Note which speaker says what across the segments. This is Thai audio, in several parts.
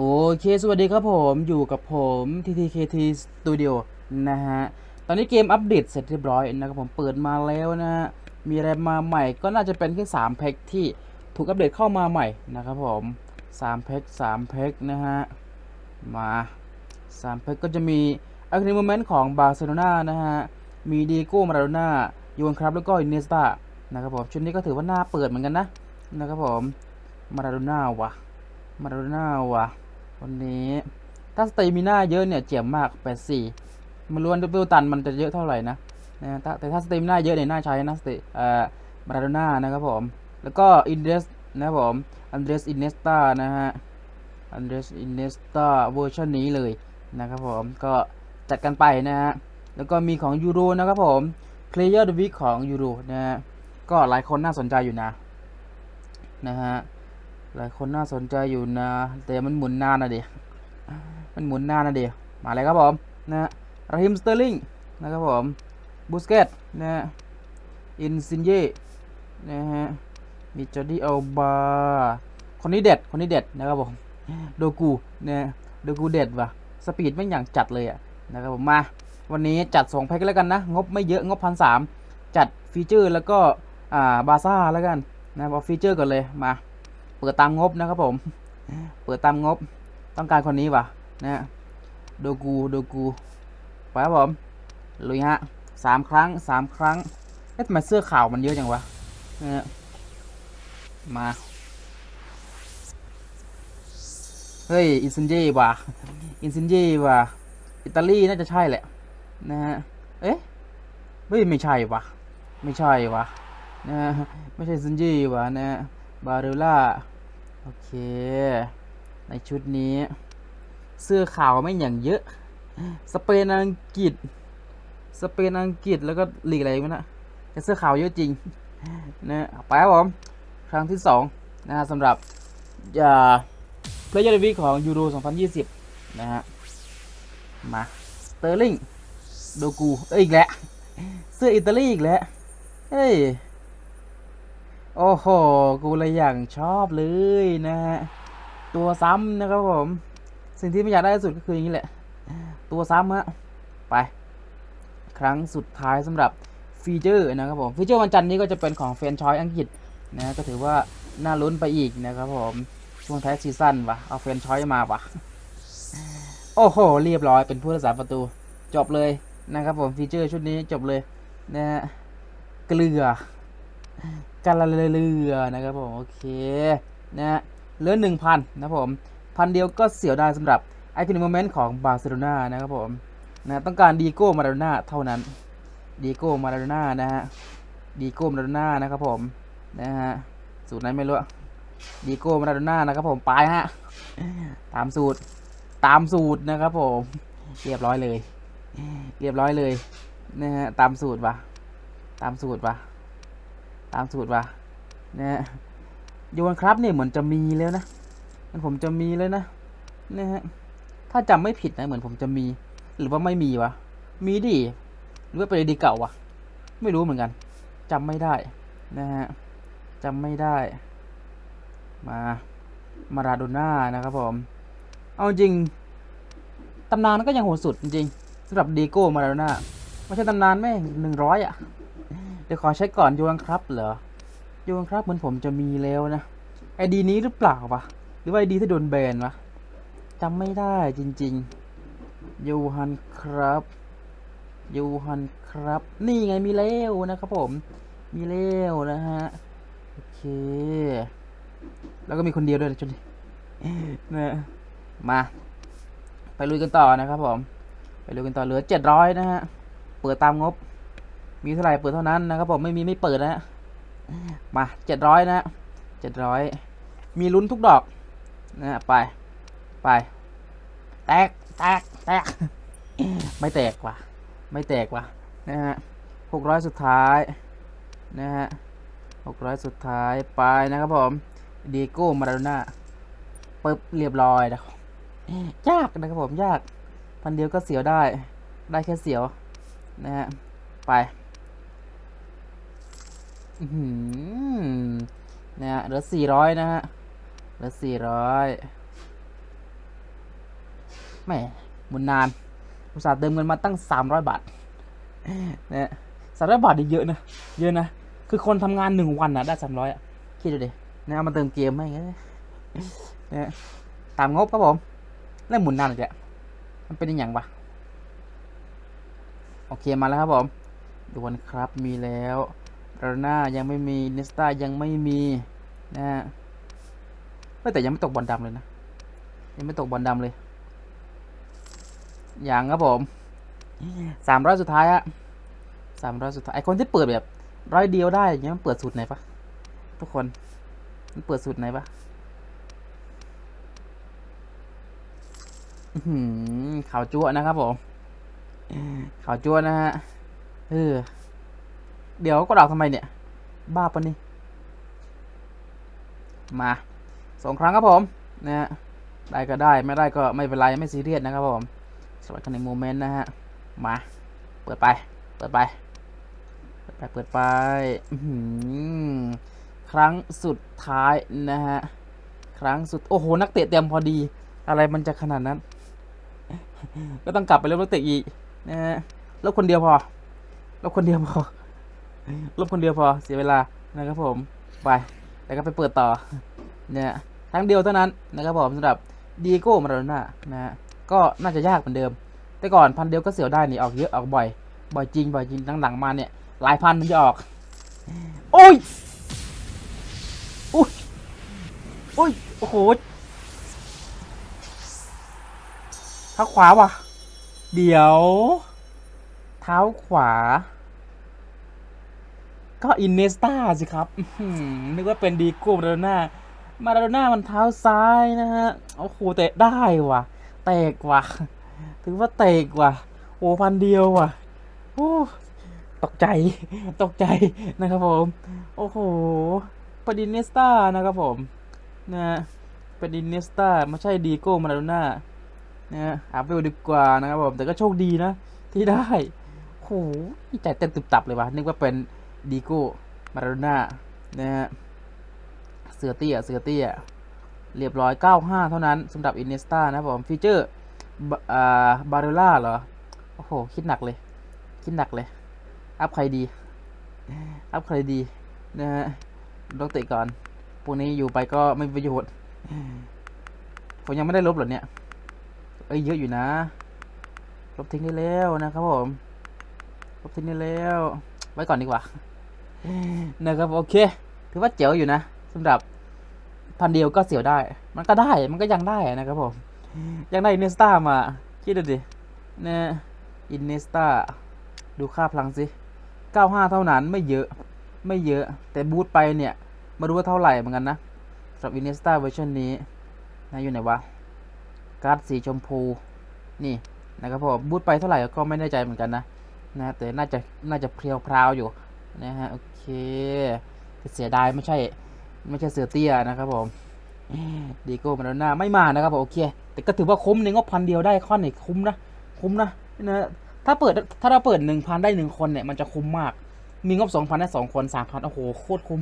Speaker 1: โอเค สวัสดีครับผมอยู่กับผม TTKT Studio นะฮะ ตอนนี้เกมอัปเดตเสร็จเรียบร้อยนะครับผมเปิดมาแล้วนะฮะ มีอะไรมาใหม่ก็น่าจะเป็นแค่3แพ็คที่ถูกอัปเดตเข้ามาใหม่นะครับผม3แพ็ค3แพ็คนะฮะ มา3แพ็คก็จะมีอัคนิโมเมนต์ของบาร์เซโลนานะฮะ มีดีโก้มาราโดน่ายูนครับแล้วก็อินเนสตานะครับผมชุดนี้ก็ถือว่าหน่าเปิดเหมือนกันนะนะครับผมมาราโดน่าวะมาราโดน่าวะ วันนี้ ถ้าสเตมิน่าเยอะเนี่ยเจ๋มมาก84ไม่รู้ว่าดับเบิลตันมันจะเยอะเท่าไหร่นะนะแต่ถ้าสเตมิน่าเยอะเนี่ยน่าใช้นะสเตเอ่อมาราโดน่านะครับผม แล้วก็อินเดสนะครับผมอันเดรสอินเนสตานะฮะอันเดรสอินเนสตาเวอร์ชันนี้เลยนะครับผมก็จัดกันไปนะฮะแล้วก็มีของยูโรนะครับผม Player of the Week ของยูโรนะฮะก็หลายคนน่าสนใจอยู่นะนะฮะ หลายคนน่าสนใจอยู่นะ แต่มันหมุนนานนะเดียมันหมุนนานนะเดียมาเลยครับผมนะฮะราฮิมสเตอร์ลิงนะครับผมบูสเกตนะฮะอินซินเย่นะฮะมีจอร์ดี้อัลบาคนนี้เด็ดคนนี้เด็ดนะครับผมโดกูนะโดกูเด็ดว่ะสปีดไม่อย่างจัดเลยอะนะครับผมมาวันนี้จัดสองแพ็คแล้วกันนะ งบไม่เยอะงบพันสามจัดฟีเจอร์แล้วก็อ่าบาซ่าแล้วกันนะเอาฟีเจอร์ก่อนเลยมา เปิดตามงบนะครับผม เปิดตามงบ ต้องการคนนี้ว่ะนะโดกูโดกูไปครับผมลุยฮะสามครั้งสามครั้งเอ๊ะทำไมเสื้อขาวมันเยอะจังวะนะมาเฮ้ยอินซินเย่ว่ะอินซินเย่ว่ะอิตาลีน่าจะใช่แหละนะฮะเอ๊ะเฮ้ยไม่ใช่ว่ะไม่ใช่ว่ะนะไม่ใช่ซินเย่ว่ะนะฮะ บาเรล่า โอเค ในชุดนี้ เสื้อขาวไม่อย่างเยอะ สเปนอังกฤษ สเปนอังกฤษแล้วก็ลีกอะไรไม่นะแต่เสื้อขาวเยอะจริงนะไปครับผม ครั้งที่สองนะฮะสำหรับอ่าเพลย์ยอร์วีของยูโร 2020 นะฮะ มาสเตอร์ลิงโดกู เอ้ยอีกแล้ว เสื้ออิตาลีอีกแล้ว เฮ้ย โอ้โห กูเลยอย่างชอบเลยนะฮะ ตัวซ้ำนะครับผม สิ่งที่ไม่อยากได้ที่สุดก็คืออย่างนี้แหละ ตัวซ้ำฮะ ไป ครั้งสุดท้ายสำหรับฟีเจอร์นะครับผม ฟีเจอร์วันจันทร์นี้ก็จะเป็นของเฟรนชอยอังกฤษนะ ก็ถือว่าน่าลุ้นไปอีกนะครับผม ช่วงท้ายซีซั่นวะเอาเฟรนช์ชอยมาวะโอ้โห เรียบร้อยเป็นผู้รักษาประตู จบเลยนะครับผมฟีเจอร์ชุดนี้จบเลยนะฮะเกลือ กาลเรือนะครับผมโอเคนะฮะเหลือหนึ่งพันนะผมพันเดียวก็เสียวได้สำหรับไอคอนิโมเมนต์ของบาร์เซโลนานะครับผมนะต้องการดีโก้มาราโดน่าเท่านั้นดีโก้มาราโดน่านะฮะดีโก้มาราโดน่านะครับผมนะฮะสูตรไหนไม่รู้ดีโก้มาราโดน่านะครับผมไปฮะตามสูตรตามสูตรนะครับผมเรียบร้อยเลย เรียบร้อยเลยนะฮะตามสูตรวะตามสูตรวะามสูตรวะนะฮะยูนครับเนี่ยเหมือนจะมีแล้วนะมันผมจะมีเลยนะนะฮะถ้าจำไม่ผิดนะเหมือนผมจะมี หรือว่าไม่มีวะมีดิหรือว่าเป็นดีเก่าวะไม่รู้เหมือนกันจำไม่ได้นะฮะจำไม่ได้ มามาราโดน่านะครับผม เอาจริงตำนานก็ยังโหดสุดจริงสำหรับดีโก้มาราโดน่าไม่ใช่ตำนานแม่หนึ่งร้อยอะ เดี๋ยวขอเช็คก่อนยูนครับเหรอยูนครับเหมือนผมจะมีแล้วนะไอดีนี้หรือเปล่าวะหรือว่าไอดีที่โดนแบนวะจำไม่ได้จริงๆยูฮันครับยูฮันครับ นี่ไงมีแล้วนะครับผม มีแล้วนะฮะโอเค แล้วก็มีคนเดียวด้วยนะจนี้นะมา ไปลุยกันต่อนะครับผม ไปลุยกันต่อเหลือเจ็ดร้อยนะฮะ เปิดตามงบ มีเท่าไหร่เปิดเท่านั้นนะครับผมไม่มีไม่เปิดนะฮะมาเจ็ดร้อยนะฮะเจ็ดร้อยมีลุ้นทุกดอกนะฮะไปไปแตกแตกแตกไม่แตกว่ะไม่แตกว่ะนะฮะหกร้อยสุดท้ายนะฮะหกร้อยสุดท้ายไปนะครับผมดีโก้มาราโดน่าปึ๊บเรียบร้อยนะยากนะครับผมยากพันเดียวก็เสียวได้ ได้แค่เสียวนะฮะไป นะฮะเหลือสี่ร้อยนะฮะเหลือสี่ร้อยแหมหมุนนานอุตส่าห์เติมเงินมาตั้ง300บาทนะสามร้อยบาทนี่เยอะนะ เยอะนะ คือคนทำงานหนึ่งวันนะได้สามร้อยอะคิดดูดินะเอามาเติมเกมไม่งั้นนะตามงบครับผมแล้วหมุนนานอีกแล้วมันเป็นอย่างวะโอเคมาแล้วครับผมดวนครับมีแล้ว โรน่ายังไม่มีเนสตายังไม่มีนะฮะแต่ยังไม่ตกบอลดำเลยนะ ยังไม่ตกบอลดำเลย อย่างครับผมสามร้อยสุดท้ายอะสามร้อยสุดท้ายไอคนที่เปิดแบบร้อยเดียวได้อย่างเงี้ยมันเปิดสูตรไหนปะทุกคนมันเปิดสูตรไหนปะข่าวจั่วนะครับผมข่าวจั่วนะฮะเออ เดี๋ยวก็ดอกทำไมเนี่ย บ้าปะนี่ มาสองครั้งครับผมนะฮะได้ก็ได้ไม่ได้ก็ไม่เป็นไรไม่ซีเรียสนะครับผมสวัสดีกันในโมเมนต์นะฮะ มา เปิดไป เปิดไป เปิดไปเปิดไปครั้งสุดท้ายนะฮะ ครั้งสุด โอ้โห นักเตะเต็มพอดี อะไรมันจะขนาดนั้น ก็ต้องกลับไปเล่นนักเตะอีกนะฮะลบคนเดียวพอลบคนเดียวพอ ลบคนเดียวพอเสียเวลานะครับผมไปแล้วก็ไปเปิดต่อเนี่ยครั้งเดียวเท่านั้นนะครับผมสำหรับดีโก้มาโดน่านะฮะก็น่าจะยากเหมือนเดิม แต่ก่อนพันเดียวก็เสียวได้นี่ออกเยอะออกบ่อย บ่อยจริงบ่อยจริงหลังๆมาเนี่ยหลายพันถึงจะออก โอ้ยอุ้ยอุ้ยโอ้โหเท้าขวาว่ะ เดี๋ยว เท้าขวา ก็อินเนสตาสิครับนึกว่าเป็นดีโก้มาราโดน่ามาราโดน่ามันเท้าซ้ายนะฮะ โอ้โหเตะได้ว่ะ เตะกว่ะถือว่าเตะกว่ะโอ้พันเดียวว่ะโอ้ตกใจ ตกใจนะครับผม โอ้โหปดินเนสตานะครับผม นะฮะปดินเนสตาไม่ใช่ดีโก้มาราโดน่านะอาไปดูดีกว่านะครับผม แต่ก็โชคดีนะ ที่ได้โอ้โหใจเต้นตุบตับเลยว่ะนึกว่าเป็น ดีโก้มาราโดน่านะฮะเสือเตี้ยเสือเตี้ยเรียบร้อย 95 เท่านั้นสำหรับอินเนสตานะครับผมฟีเจอร์บาร์เรล่าเหรอ โอ้โห คิดหนักเลย คิดหนักเลย อัพใครดี อัพใครดี นะฮะต้องเตะก่อน พวกนี้อยู่ไปก็ไม่ประโยชน์ผมยังไม่ได้ลบเหรอเนี่ย เอ้ยเยอะอยู่นะ ลบทิ้งได้แล้วนะครับผม ลบทิ้งได้แล้ว ไว้ก่อนดีกว่า นะครับโอเค ถือว่าเจ๋วอยู่นะสำหรับพันเดียวก็เสียวได้ มันก็ได้มันก็ยังได้นะครับผม ยังได้อินเนสตามา คิดดูดิเนะอินเนสตาดูค่าพลังสิ 95 เท่านั้นไม่เยอะไม่เยอะ แต่บูทไปเนี่ยมาดูว่าเท่าไหร่เหมือนกันนะสำหรับอินเนสตาเวอร์ชันนี้นะอยู่ไหนวะการ์ดสีชมพูนี่นะครับผมบูทไปเท่าไหร่ก็ไม่แน่ใจเหมือนกันนะนะแต่น่าจะน่าจะเพรียวพราวอยู่ นะฮะโอเคเสียดายไม่ใช่ไม่ใช่เสือเตี้ยนะครับผมดีโก้มาโดน่าไม่มานะครับผมโอเค แต่ก็ถือว่าคุ้มในงบพันเดียวได้ข้อนี่คุ้มนะคุ้มนะนะถ้าเปิดถ้าเราเปิดหนึ่งพันได้หนึ่งคนเนี่ยมันจะคุ้มมาก มีงบสองพันได้สองคนสามพันโอ้โหโคตรคุ้ม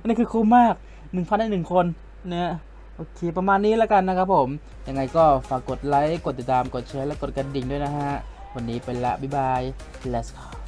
Speaker 1: อันนี้คือคุ้มมากหนึ่งพันได้หนึ่งคนเนะโอเค ประมาณนี้แล้วกันนะครับผม ยังไงก็ฝากกดไลค์ กดติดตาม กดแชร์ และกดกระดิ่งด้วยนะฮะ วันนี้ไปละ บ๊ายบาย let's go